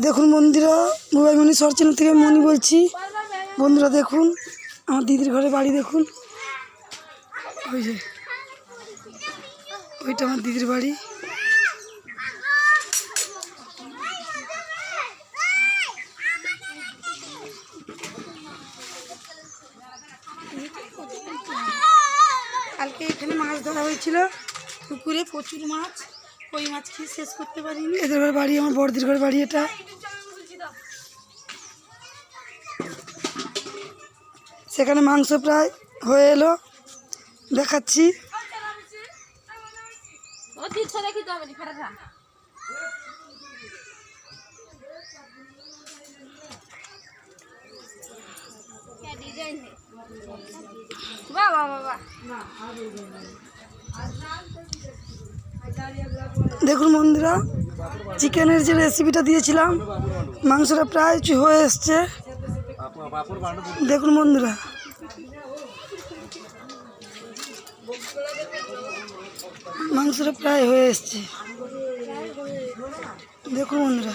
দেখুন বন্ধুরা বুবাইমণি short channel থেকে মনি বলছি। বন্ধুরা দেখুন, আমার দিদির ঘরে বাড়ি দেখুন। ওই যে, ওইটা আমার দিদির বাড়ি। কালকে এখানে মাছ ধরা হয়েছিল, পুকুরে প্রচুর মাছ। ওই মাছ খেয়ে শেষ করতে পারিনি। এদের বাড়ি আমার বড়দির ঘরে বাড়ি এটা। সেখানে মাংস প্রায় হয়ে এলো। দেখাচ্ছি। ও দিচ্ছ দেখুন বন্ধুরা, চিকেনের যে রেসিপিটা দিয়েছিলাম, মাংসটা প্রায় হয়ে এসছে। দেখুন বন্ধুরা। মাংসটা প্রায় হয়ে এসছে। দেখুন বন্ধুরা।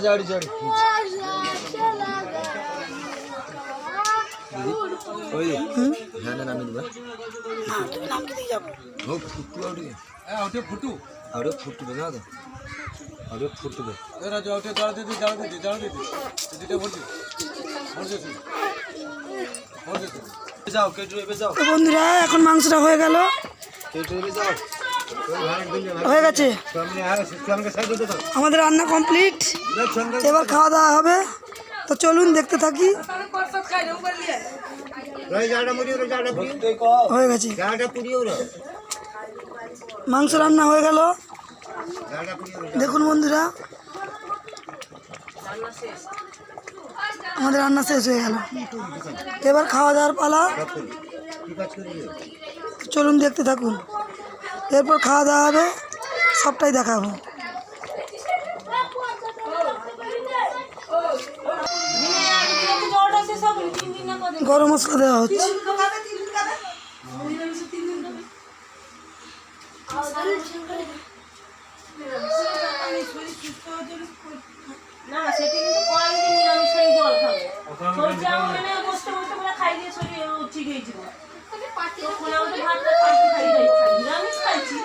জাড়ি জাড়ি ওই হ্যাঁ না নামি দিবা ও ফুটু আউটি ওটা ফুটু আউরে ফুটবে না তো আউরে ফুটবে এরা যে ওটা জাল দিতে জাল দিতে জাল দিতে দিতে বলছি বলছি বলছি যাও কেটু এবে যাও। তো বন্ধুরা এখন মাংসটা হয়ে গেল। কেটু এবে যাও। হয়ে গেছে। আমাদের রান্না কমপ্লিট। এবার খাওয়া দাওয়া হবে। তো চলুন দেখতে থাকি। হয়ে গেছে। মাংস রান্না হয়ে গেল। দেখুন বন্ধুরা, আমাদের রান্না শেষ হয়ে গেল। এবার খাওয়া দাওয়ার পালা। চলুন দেখতে থাকুন। এরপর খাওয়া দাওয়া হবে, সবটাই দেখাবো। গরম মশলা দেওয়া হচ্ছে। না 我要问他。